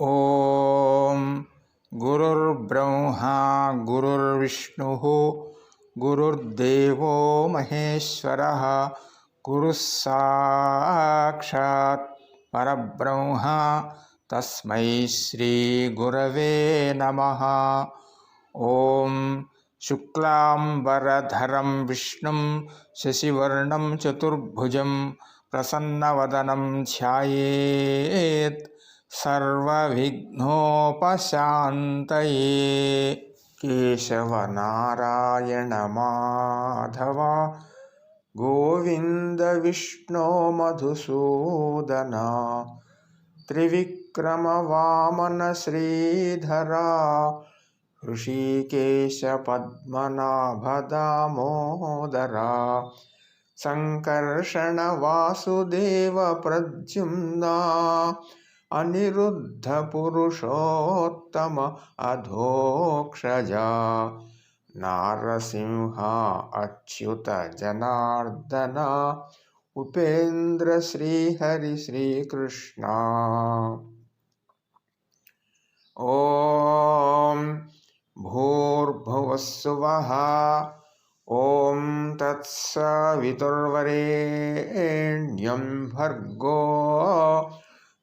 ॐ गुरुर्ब्रह्मा, गुरुर्विष्णुः, गुरुर्देवो महेश्वरः गुरुः साक्षात् परब्रह्म। तस्मै श्रीगुरवे नमः। ॐ शुक्लाम्बरधरं विष्णुं, शशिवर्णं चतुर्भुजं, प्रसन्नवदनं ध्यायेत्। सर्वविघ्नोपशान्तये केशवनारायणमाधव गोविन्दविष्णो मधुसूदना त्रिविक्रमवामनश्रीधरा ऋषिकेशपद्मनाभदामोदरा सङ्कर्षणवासुदेवप्रद्युम्ना अनिरुद्धपुरुषोत्तम अधोक्षजा। नारसिंह अच्युत जनार्दन उपेन्द्र श्रीहरि श्रीकृष्णा। ॐ भूर्भुवस्सुवः ॐ तत्सवितुर्वरेण्यं भर्गो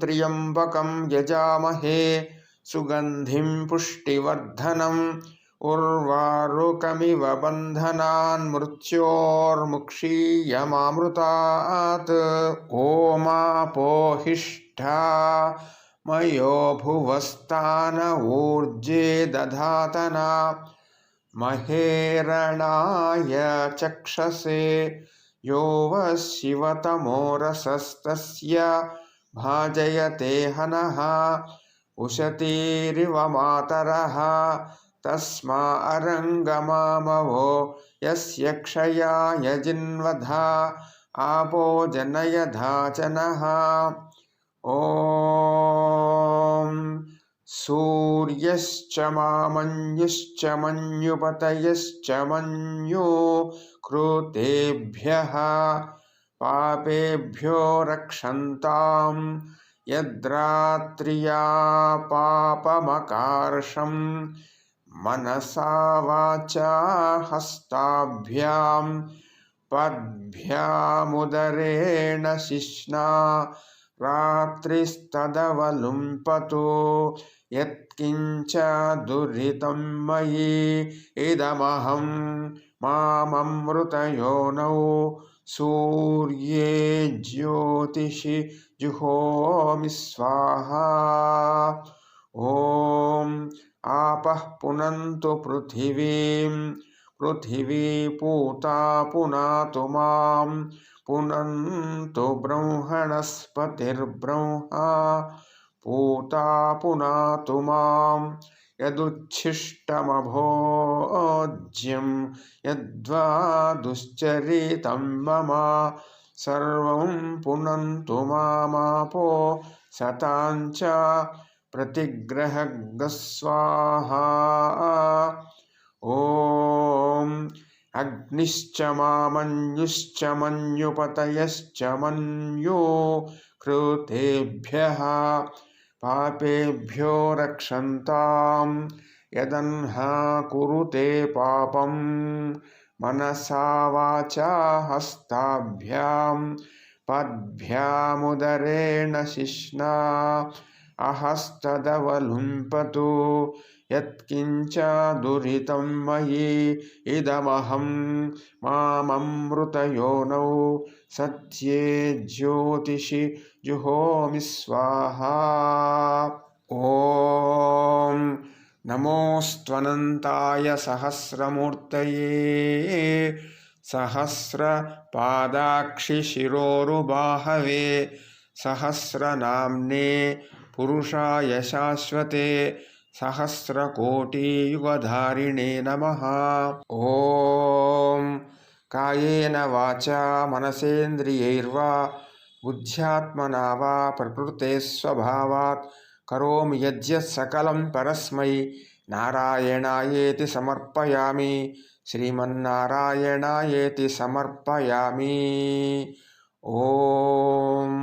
त्र्यम्बकं यजामहे सुगन्धिं पुष्टिवर्धनम् उर्वारुकमिव बन्धनान् मृत्योर्मुक्षीयमामृतात्। ओमापोहिष्ठा मयो भुवस्तान ऊर्जे दधातना महेरणाय चक्षसे यो वः शिवतमोरसस्तस्य भाजयते हनः उशतीरिव मातरः तस्मा अरङ्गमामवो यस्य क्षयाय जिन्वधा आपो जनयधाचनः ॐ सूर्यश्च मामन्युश्च मन्युपतयश्च मन्यो कृतेभ्यः। పాపేభ్యో రక్షంతాం యద్రాత్రియా పాపమకార్షం మనసా వాచా హస్తాభ్యాం పద్భ్యాముదరేణ శిష్ణా రాత్రిస్తదవలుంపతు యత్కించ దురితం మయి ఇదమహం మామృతయోనౌ सूर्ये ज्योतिषि जुहोमि स्वाहा। ॐ आपः पुनन्तु पृथिवीं, पृथिवी पूता पुनातु माँ, पुनन्तु ब्रह्मणस्पतिर्ब्रह्मा, पूता पुनातु माँ। यदुच्छिष्टमभोज्यं यद्वा दुश्चरितं मम सर्वं पुनन्तु मामापो सताञ्च प्रतिग्रहगस्वाहा ॐ अग्निश्च मामन्युश्च मन्युपतयश्च मन्यो कृतेभ्यः पापेभ्यो रक्षन्तां यदन्ह कुरुते पापं मनसा वाचा हस्ताभ्यां पद्भ्यामुदरेण शिश्ना अहस्तदवलुम्पतु। यत्किञ्च दुरितं मयि इदमहं माममृतयोनौ सत्ये ज्योतिषि जुहोमि स्वाहा ॐ नमोऽस्त्वनन्ताय सहस्रमूर्तये सहस्रपादाक्षिशिरोरुबाहवे सहस्रनाम्ने పురుషాయ శాశ్వతే సహస్రకోటియుగధారిణే నమ ఓం కాయేన వాచా మనసేంద్రియైర్వా బుద్ధ్యాత్మనా వా ప్రకృతే స్వభావాత్ కరోమి యజ్యత్ సకలం పరస్మై నారాయణాయేతి సమర్పయామి శ్రీమన్నారాయణాయేతి సమర్పయామి ఓం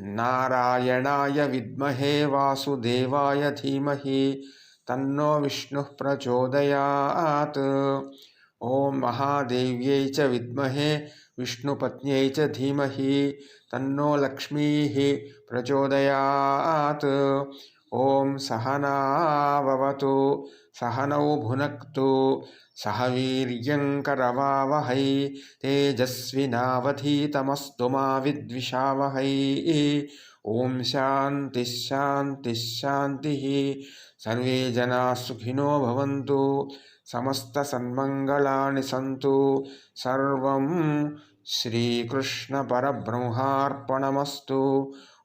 नारायणाय विद्महे वासुदेवाय धीमहि तन्नो विष्णुः प्रचोदयात्। ॐ महादेव्यै च विद्महे विष्णुपत्न्यै च धीमहि तन्नो लक्ष्मीः प्रचोदयात्। ఓం సహనావతు సహనౌ భునక్తు సహ వీర్యంకరవావహై తేజస్వినావధీతమస్తు మా విద్విషావహై. ఓం శాంతి శాంతి శాంతి సర్వే జనా సుఖినో భవంతు సమస్త సన్మంగళాని సంతు. సర్వం శ్రీకృష్ణ పరబ్రహ్మార్పణమస్తు.